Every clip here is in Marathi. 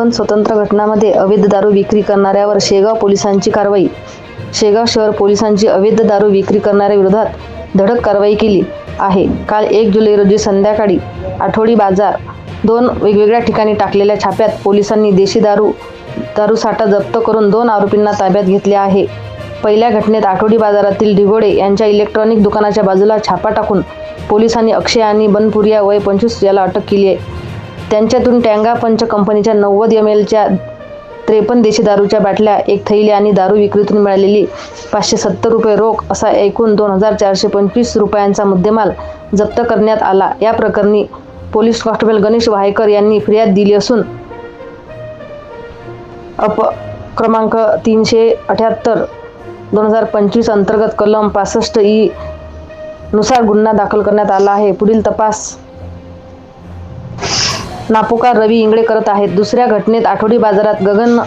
दोन स्वतंत्र घटनांमध्ये अवैध दारू विक्री करणाऱ्यावर शेगाव पोलिसांची कारवाई. शेगाव शहर पोलिसांची अवैध दारू विक्री करणाऱ्या विरोधात धडक कारवाई केली आहे. काल एक जुलै रोजी संध्याकाळी आठवडी बाजार दोन वेगवेगळ्या ठिकाणी टाकलेल्या छाप्यात पोलिसांनी देशी दारू दारू साठा जप्त करून दोन आरोपींना ताब्यात घेतले आहे. पहिल्या घटनेत आठवडी बाजारातील ढिगोडे यांच्या इलेक्ट्रॉनिक दुकानाच्या बाजूला छापा टाकून पोलिसांनी अक्षय आणि बनपुरिया वय पंचवीस याला अटक केली आहे. त्यांच्यातून टँगा पंच कंपनीच्या नव्वद एम एलच्या त्रेपन्न देशी दारूच्या बाटल्या एक थैली आणि दारू विक्रीतून मिळालेली पाचशे सत्तर रुपये रोख असा एकूण दोन हजार चारशे पंचवीस रुपयांचा मुद्देमाल जप्त करण्यात आला. या प्रकरणी पोलीस कॉन्स्टेबल गणेश वाहेकर यांनी फिर्याद दिली असून अप क्रमांक तीनशे अठ्याहत्तर दोन हजार पंचवीस अंतर्गत कलम पासष्ट ई नुसार गुन्हा दाखल करण्यात आला आहे. पुढील तपास नापुकार रवी इंगळे करत आहेत. दुसऱ्या घटनेत आठवडी बाजारात गगन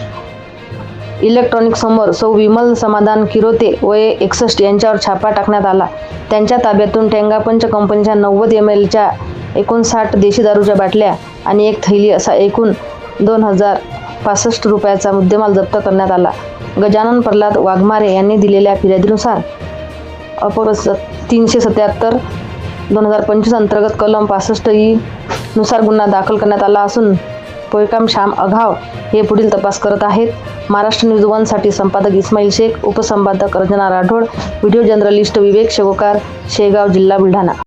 इलेक्ट्रॉनिक समोर सौ विमल समाधान किरोते वय एकसष्ट यांच्यावर छापा टाकण्यात आला. त्यांच्या ताब्यातून टेंगापंच कंपनीच्या नव्वद एम एलच्या एकोणसाठ देशी दारूच्या बाटल्या आणि एक थैली असा एकूण दोन हजार पासष्ट रुपयाचा मुद्देमाल जप्त करण्यात आला. गजानन प्रल्हाद वाघमारे यांनी दिलेल्या फिर्यादीनुसार अपर स तीनशे सत्याहत्तर दोन हजार पंचवीस अंतर्गत कलम पासष्ट ई नुसार गुन्हा दाखल करण्यात आला असून पोयकाम श्याम अघाव हे पुढील तपास करत आहेत. महाराष्ट्र न्यूज वनसाठी संपादक इस्माईल शेख उपसंपादक रजना राठोड व्हिडिओ जर्नलिस्ट विवेक शेवकार शेगाव जिल्हा बुलढाणा.